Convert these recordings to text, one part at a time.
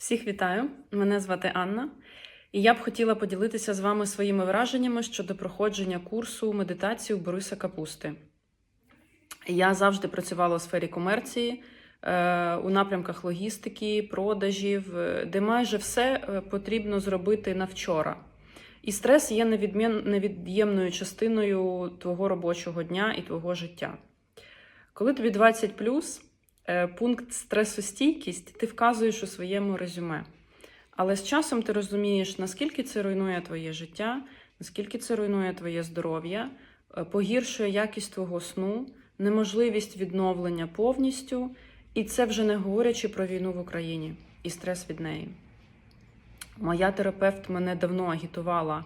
Всіх вітаю! Мене звати Анна, і я б хотіла поділитися з вами своїми враженнями щодо проходження курсу медитації у Бориса Капусти. Я завжди працювала у сфері комерції, е, у напрямках логістики, продажів, е, де майже все е, потрібно зробити на вчора. І стрес є невід'ємною частиною твого робочого дня і твого життя. Коли тобі 20 е, пункт стресостійкість ти вказуєш у своєму резюме. Але з часом ти розумієш, наскільки це руйнує твоє життя, наскільки це руйнує твоє здоров'я, е, погіршує якість твого сну, неможливість відновлення повністю, і це вже не говорячи про війну в Україні і стрес від неї. Моя терапевт мене давно агітувала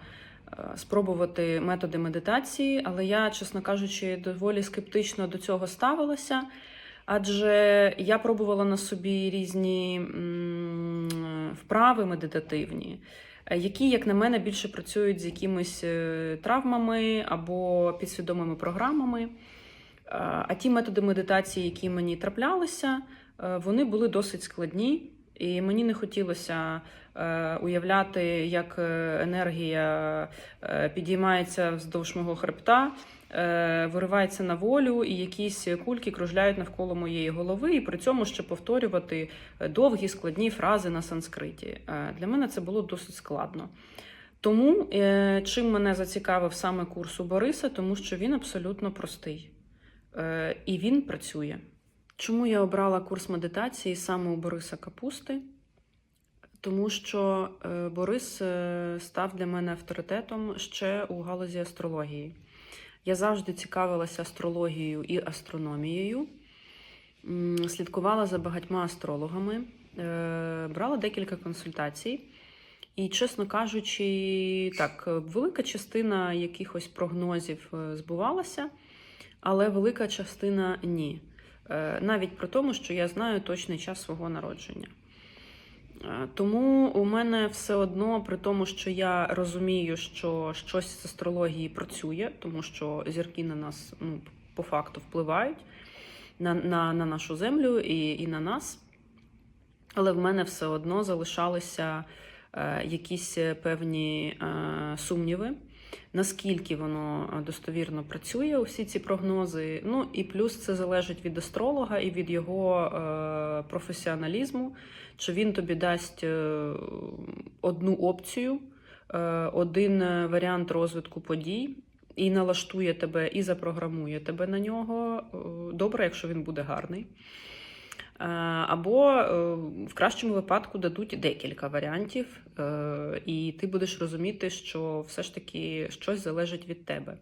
е, спробувати методи медитації, але я, чесно кажучи, доволі скептично до цього ставилася. Адже я пробувала на собі різні вправи медитативні, які, як на мене, більше працюють з якимись е, травмами або підсвідомими програмами. Е, А ті методи медитації, які мені траплялися, е, вони були досить складні, і мені не хотілося уявляти, як енергія підіймається вздовж мого хребта, виривається на волю, і якісь кульки кружляють навколо моєї голови, і при цьому ще повторювати е, довгі складні фрази на санскриті. Е, Для мене це було досить складно. Тому е, чим мене зацікавив саме курс у Бориса, тому що він абсолютно простий е, і він працює. Чому я обрала курс медитації саме у Бориса Капусти? Тому що е, Борис е, став для мене авторитетом ще у галузі астрології. Я завжди цікавилася астрологією і астрономією, слідкувала за багатьма астрологами, е, брала декілька консультацій. І, чесно кажучи, так, велика частина якихось прогнозів е, збувалася, але велика частина ні. Е, Навіть при тому, що я знаю точний час свого народження. Е, Тому у мене все одно, при тому, що я розумію, що щось з астрології працює, тому що зірки на нас ну, по факту впливають на, на, на нашу землю і, і на нас. Але в мене все одно залишалися е, якісь певні е, сумніви, наскільки воно е, достовірно працює, усі ці прогнози. Ну і плюс це залежить від астролога і від його е, професіоналізму, чи він тобі дасть е, одну опцію, один варіант розвитку подій. І налаштує тебе, і запрограмує тебе на нього. Добре, якщо він буде гарний. Е, Або е, в кращому випадку дадуть декілька варіантів, е, і ти будеш розуміти, що все ж таки щось залежить від тебе.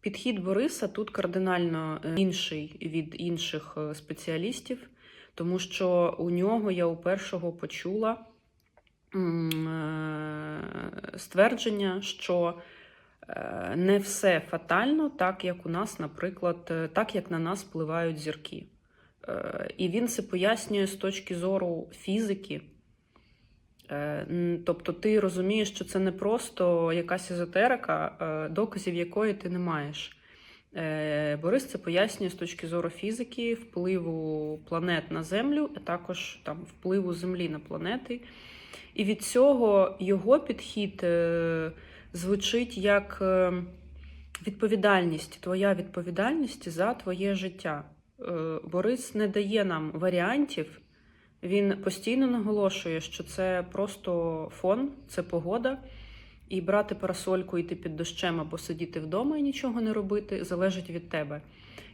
Підхід Бориса тут кардинально інший від інших спеціалістів, тому що у нього я у першого почула ствердження, що не все фатально, так як у нас, наприклад, так як на нас впливають зірки. Е, І він це пояснює з точки зору фізики. Е, Тобто ти розумієш, що це не просто якась езотерика, е, доказів якої ти не маєш. Борис це пояснює з точки зору фізики, впливу планет на Землю, а також там, впливу Землі на планети. І від цього його підхід звучить як е, відповідальність, твоя відповідальність за твоє життя. Е, Борис не дає нам варіантів. Він постійно наголошує, що це просто фон, це погода, і брати парасольку, йти під дощем або сидіти вдома і нічого не робити залежить від тебе.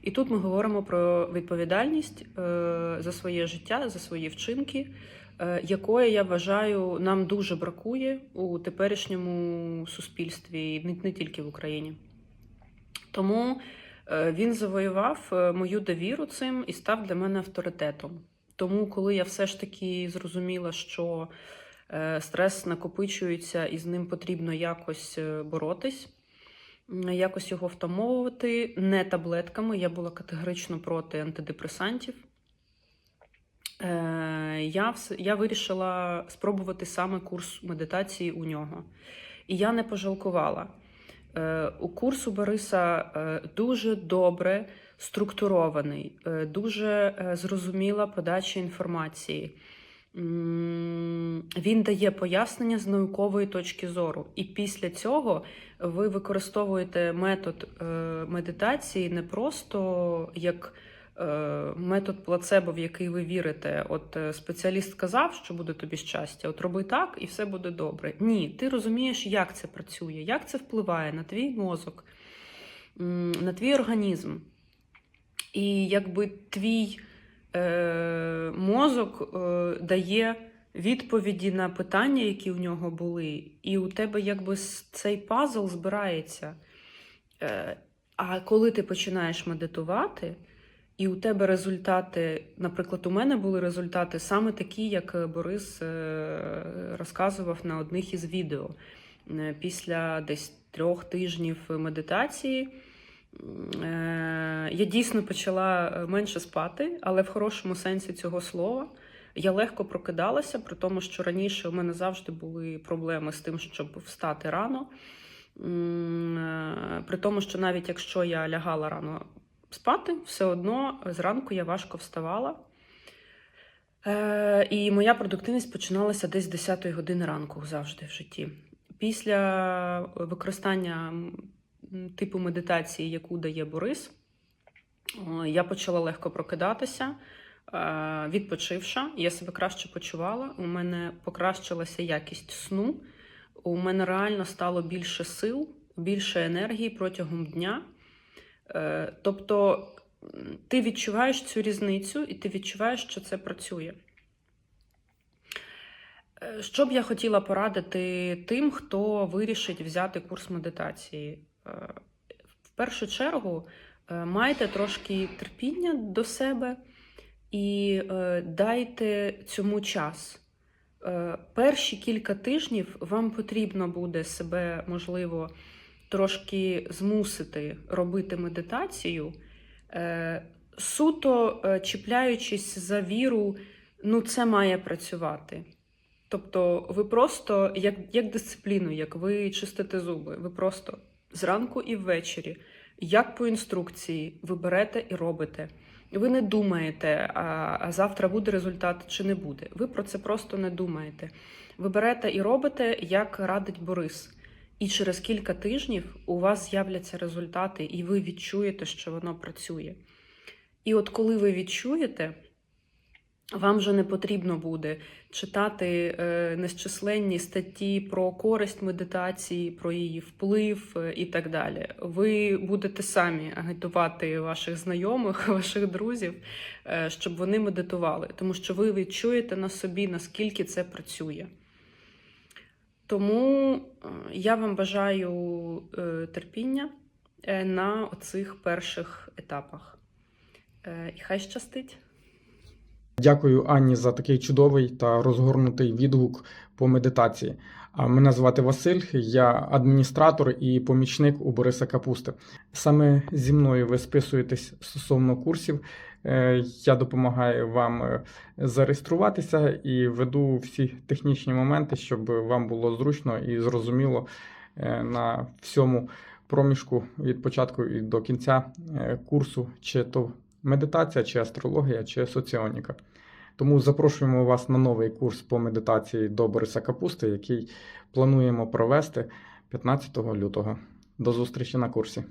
І тут ми говоримо про відповідальність е, за своє життя, за свої вчинки, е, якої я вважаю нам дуже бракує у теперішньому суспільстві, не, не тільки в Україні. Тому він завоював е, мою довіру цим і став для мене авторитетом. Тому, коли я все ж таки зрозуміла, що е, стрес накопичується і з ним потрібно якось е, боротись, якось його втамовувати, не таблетками, я була категорично проти антидепресантів. Е, Я, я вирішила спробувати саме курс медитації у нього. І я не пожалкувала. Е, У курсу Бориса е, дуже добре структурований, е, дуже зрозуміла подача інформації. Він дає пояснення з наукової точки зору. І після цього ви використовуєте метод медитації не просто як метод плацебо, в який ви вірите. От е, спеціаліст сказав, що буде тобі щастя, от роби так і все буде добре. Ні, ти розумієш, як це працює, як це впливає на твій мозок, на твій організм. І якби твій е, мозок е, дає відповіді на питання, які у нього були, і у тебе якби цей пазл збирається. Е, а коли ти починаєш медитувати, і у тебе результати, наприклад, у мене були результати саме такі, як Борис е, розказував на одних із відео. Е, Після десь трьох тижнів медитації е, я дійсно почала е, менше спати, але в хорошому сенсі цього слова. Я легко прокидалася, при тому, що раніше у мене завжди були проблеми з тим, щоб встати рано. Е, При тому, що навіть якщо я лягала рано спати, все одно зранку я важко вставала. Е, І моя продуктивність починалася десь з 10 години ранку завжди в житті. Після використання типу медитації, яку дає Борис, я почала легко прокидатися. Е, Відпочивша, я себе краще почувала. У мене покращилася якість сну. У мене реально стало більше сил, більше енергії протягом дня. Е, Тобто ти відчуваєш цю різницю, і ти відчуваєш, що це працює. Е, Що б я хотіла порадити тим, хто вирішить взяти курс медитації? Е, В першу чергу майте трошки терпіння до себе і дайте цьому час. Перші кілька тижнів вам потрібно буде себе, можливо, трошки змусити робити медитацію, е, суто е, чіпляючись за віру, ну це має працювати. Тобто, ви просто як, як дисципліну, як ви чистите зуби, ви просто зранку і ввечері, як по інструкції, ви берете і робите. Ви не думаєте, а, завтра буде результат чи не буде. Ви про це просто не думаєте. Ви берете і робите, як радить Борис. І через кілька тижнів у вас з'являться результати, і ви відчуєте, що воно працює. І от коли ви відчуєте, вам вже не потрібно буде читати е, незчисленні статті про користь медитації, про її вплив е, і так далі. Ви будете самі агітувати ваших знайомих, ваших друзів, е, щоб вони медитували, тому що ви відчуєте на собі, наскільки це працює. Тому е, я вам бажаю е, терпіння е, на оцих перших етапах. І хай щастить! Дякую Анні за такий чудовий та розгорнутий відгук по медитації. Мене звати Василь, я адміністратор і помічник у Бориса Капусти. Саме зі мною ви списуєтесь стосовно курсів. Е, Я допомагаю вам е, зареєструватися і веду всі технічні моменти, щоб вам було зручно і зрозуміло е, на всьому проміжку від початку і до кінця курсу, чи то медитація, чи астрологія, чи соціоніка. Тому запрошуємо вас на новий курс по медитації до Бориса Капусти, який плануємо провести 15 лютого. До зустрічі на курсі.